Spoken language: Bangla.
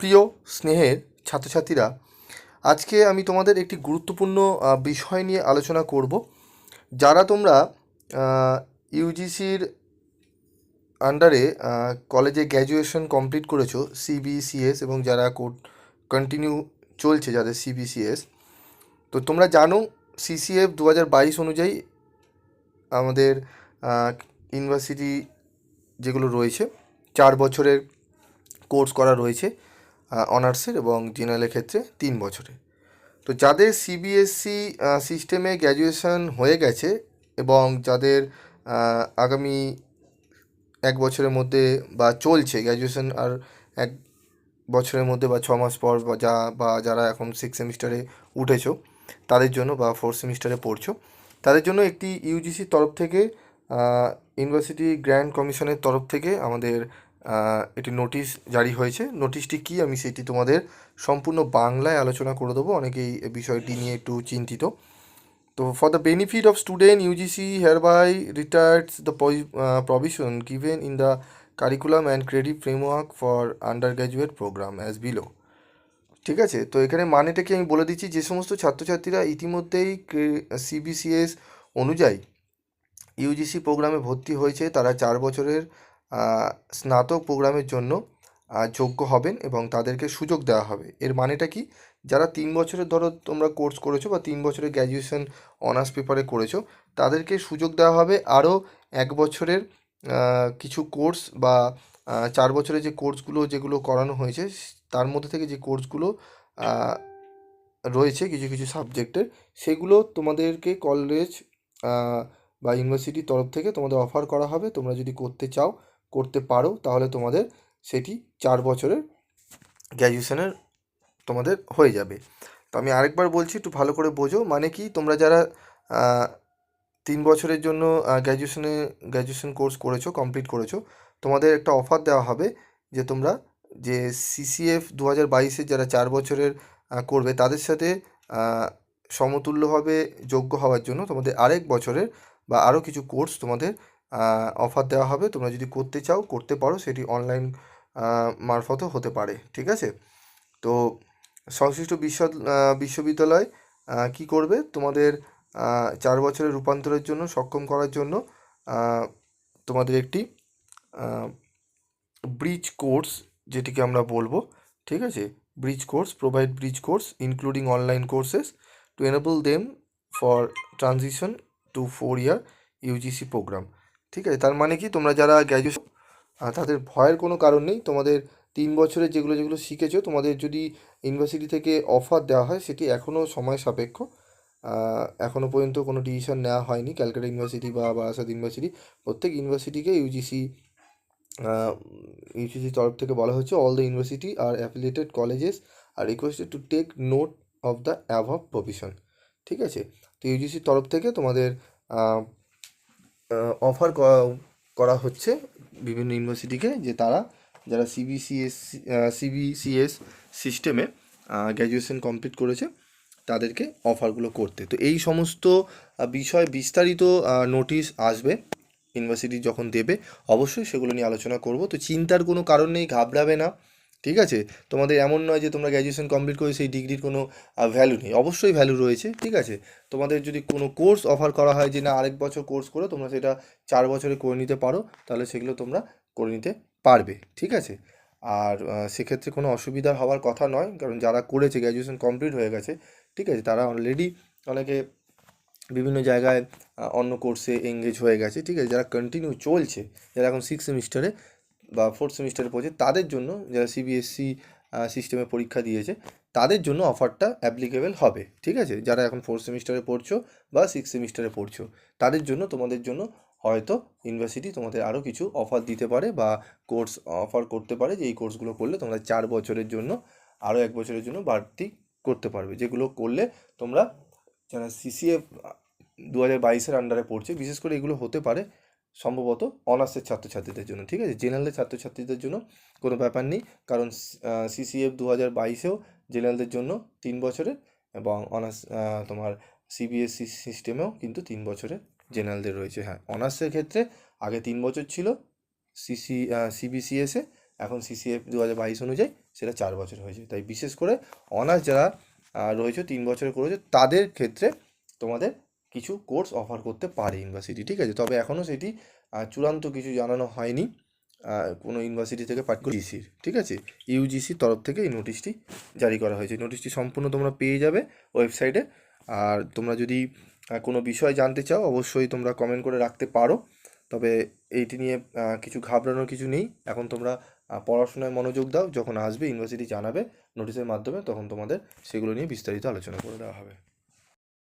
প্রিয় স্নেহের ছাত্রছাত্রীরা, আজকে আমি তোমাদের একটি গুরুত্বপূর্ণ বিষয় নিয়ে আলোচনা করব। যারা তোমরা ইউজিসির আন্ডারে কলেজে গ্র্যাজুয়েশন কমপ্লিট করেছ সিবিসিএস এবং যারা কোর্ট কন্টিনিউ চলছে যাদের সিবিসিএস তো তোমরা জানো সিসিএফ দু হাজার বাইশ অনুযায়ী আমাদের ইউনিভার্সিটি যেগুলো রয়েছে, চার বছরের কোর্স করা রয়েছে। অনার্সের এবং জেনারেলের ক্ষেত্রে তিন বছরে। তো যাদের সিবিএসসি সিস্টেমে গ্র্যাজুয়েশন হয়ে গেছে এবং যাদের আগামী এক বছরের মধ্যে বা চলছে গ্র্যাজুয়েশন আর এক বছরের মধ্যে বা ছ মাস পর বা যা, বা যারা এখন সিক্স সেমিস্টারে উঠেছো, তাদের জন্য বা ফোর্থ সেমিস্টারে পড়ছো, তাদের জন্য একটি ইউজিসির তরফ থেকে ইউনিভার্সিটি গ্র্যান্ড কমিশনের তরফ থেকে আমাদের একটি নোটিশ জারি হয়েছে। নোটিশটি কি? আমি সেটি তোমাদের সম্পূর্ণ বাংলায় আলোচনা করে দেবো। অনেকেই বিষয়টি নিয়ে একটু চিন্তিত। তো for the benefit of student UGC hereby requires the provision given in the curriculum and credit framework for undergraduate programme as below ঠিক আছে? তো এখানে মানেটাকে আমি বলে দিচ্ছি? যে সমস্ত ছাত্রছাত্রীরা ইতিমধ্যেই সিবিসিএস অনুযায়ী ইউজিসি প্রোগ্রামে ভর্তি হয়েছে, তারা চার বছরের স্নাতক প্রোগ্রামের জন্য যোগ্য হবেন এবং তাদেরকে সুযোগ দেওয়া হবে। এর মানেটা কি? যারা তিন বছরের ধরো তোমরা কোর্স করেছ বা তিন বছরের গ্র্যাজুয়েশন অনার্স পেপারে করেছ, তাদেরকে সুযোগ দেওয়া হবে আরও এক বছরের কিছু কোর্স বা চার বছরের যে কোর্সগুলো যেগুলো করানো হয়েছে, তার মধ্যে থেকে যে কোর্সগুলো রয়েছে কিছু কিছু সাবজেক্টের সেগুলো তোমাদেরকে কলেজ বা ইউনিভার্সিটির তরফ থেকে তোমাদের অফার করা হবে। তোমরা যদি করতে চাও করতে পারো, তাহলে তোমাদের সেটি চার বছরের গ্র্যাজুয়েশনের তোমাদের হয়ে যাবে। তো আমি আরেকবার বলছি, একটু ভালো করে বোঝো। মানে কি, তোমরা যারা তিন বছরের জন্য গ্র্যাজুয়েশনে গ্র্যাজুয়েশন কোর্স করেছ কমপ্লিট করেছ, তোমাদের একটা অফার দেওয়া হবে যে তোমরা যে সিসিএফ দু হাজার বাইশের যারা চার বছরের করবে, তাদের সাথে সমতুল্যভাবে যোগ্য হওয়ার জন্য তোমাদের আরেক বছরের বা আরও কিছু কোর্স তোমাদের অফার দেওয়া হবে। তোমরা যদি করতে চাও, করতে পারো। সেটি অনলাইন মারফতও হতে পারে। ঠিক আছে? তো সংশ্লিষ্ট বিশ্ব বিশ্ববিদ্যালয় কি করবে? তোমাদের চার বছরের রূপান্তরের জন্য, সক্ষম করার জন্য তোমাদের একটি ব্রিজ কোর্স যেটিকে আমরা বলব। ঠিক আছে? Bridge course provide bridge course including online courses to enable them for transition to four year UGC programme ঠিক আছে? তার মানে কি? তোমরা যারা গ্র্যাজুয়েশন তাদের ভয়ের কোনো কারণ নেই। তোমাদের তিন বছরে যেগুলো যেগুলো শিখেছো, তোমাদের যদি ইউনিভার্সিটি থেকে অফার দেওয়া হয়, সেটি এখনও সময় সাপেক্ষ। এখনও পর্যন্ত কোনো ডিসিশন নেওয়া হয়নি। ক্যালকাটা ইউনিভার্সিটি বা বারাসাত ইউনিভার্সিটি। প্রত্যেক ইউনিভার্সিটিকে ইউজিসি ইউজিসির তরফ থেকে বলা হচ্ছে all the university R affiliated colleges are requested to take note of the above provision ঠিক আছে? তো ইউজিসির তরফ থেকে তোমাদের অফার করা হচ্ছে বিভিন্ন ইউনিভার্সিটিকে যে তারা, যারা CBCS CBCS system graduation complete করেছে, তাদেরকে অফারগুলো করতে। তো এই সমস্ত বিষয় বিস্তারিত নোটিশ আসবে ইউনিভার্সিটি যখন দেবে, অবশ্যই সেগুলো নিয়ে আলোচনা করব। তো চিন্তার কোনো কারণ নেই, ঘাবড়াবে না। ঠিক আছে? তোমাদের এমন নয় যে তোমরা গ্র্যাজুয়েশন কমপ্লিট করে সেই ডিগ্রির কোনো ভ্যালু নেই। অবশ্যই ভ্যালু রয়েছে, ঠিক আছে? তোমাদের যদি কোনো কোর্স অফার করা হয় যে না, আরেক বছর কোর্স করে, তোমরা সেটা চার বছরে করে নিতে পারো, তাহলে সেগুলো তোমরা করে নিতে পারবে, ঠিক আছে? আর সেক্ষেত্রে কোনো অসুবিধা হওয়ার কথা নয়, কারণ যারা করেছে গ্র্যাজুয়েশন কমপ্লিট হয়ে গেছে, ঠিক আছে? তারা অলরেডি অনেকে বিভিন্ন জায়গায় অন্য কোর্সে এঙ্গেজ হয়ে গেছে, ঠিক আছে? যারা কন্টিনিউ চলছে, যারা এখন সিক্স সেমিস্টারে বা ফোর্থ সেমিস্টারে পড়ছে তাদের জন্য যারা সিবিএসসি সিস্টেমে পরীক্ষা দিয়েছে, তাদের জন্য অফারটা অ্যাপ্লিকেবল হবে, ঠিক আছে? যারা এখন ফোর্থ সেমিস্টারে পড়ছো বা সিক্স সেমিস্টারে পড়ছো, তাদের জন্য, তোমাদের জন্য হয়তো ইউনিভার্সিটি তোমাদের আরও কিছু অফার দিতে পারে বা কোর্স অফার করতে পারে, যে এই কোর্সগুলো করলে তোমরা চার বছরের জন্য আরও এক বছরের জন্য বাড়তি করতে পারবে। যেগুলো করলে তোমরা যারা সিসিএফ দু হাজার বাইশের আন্ডারে পড়ছে, বিশেষ করে এগুলো হতে পারে সম্ভবত অনার্সের ছাত্রছাত্রীদের জন্য, ঠিক আছে? জেনারেলের ছাত্রছাত্রীদের জন্য কোনো ব্যাপার নেই, কারণ সিসিএফ দু হাজার বাইশেও জেনারেলদের জন্য তিন বছরের এবং অনার্স তোমার সিবিএসসি সিস্টেমেও কিন্তু তিন বছরের জেনারেলদের রয়েছে। হ্যাঁ অনার্সের ক্ষেত্রে আগে তিন বছর ছিল সিসি সিবিসিএসে এখন সিসিএফ দু হাজার বাইশ অনুযায়ী সেটা চার বছর হয়েছে। তাই বিশেষ করে অনার্স যারা রয়েছে, তিন বছরে করেছে, তাদের ক্ষেত্রে তোমাদের কিছু কোর্স অফার করতে পারে ইউনিভার্সিটি ঠিক আছে? তবে এখনও সেটি চূড়ান্ত কিছু জানানো হয়নি। কোনো ইউনিভার্সিটি থেকে পার্টিকুলার ঠিক আছে? ইউজিসির তরফ থেকে এই নোটিশটি জারি করা হয়েছে। নোটিশটি সম্পূর্ণ তোমরা পেয়ে যাবে ওয়েবসাইটে আর তোমরা যদি কোনো বিষয় জানতে চাও, অবশ্যই তোমরা কমেন্ট করে রাখতে পারো। তবে এইটি নিয়ে কিছু ঘাবড়ানোর কিছু নেই। এখন তোমরা পড়াশোনায় মনোযোগ দাও। যখন আসবে ইউনিভার্সিটি জানাবে নোটিশের মাধ্যমে, তখন তোমাদের সেগুলো নিয়ে বিস্তারিত আলোচনা করে দেওয়া হবে।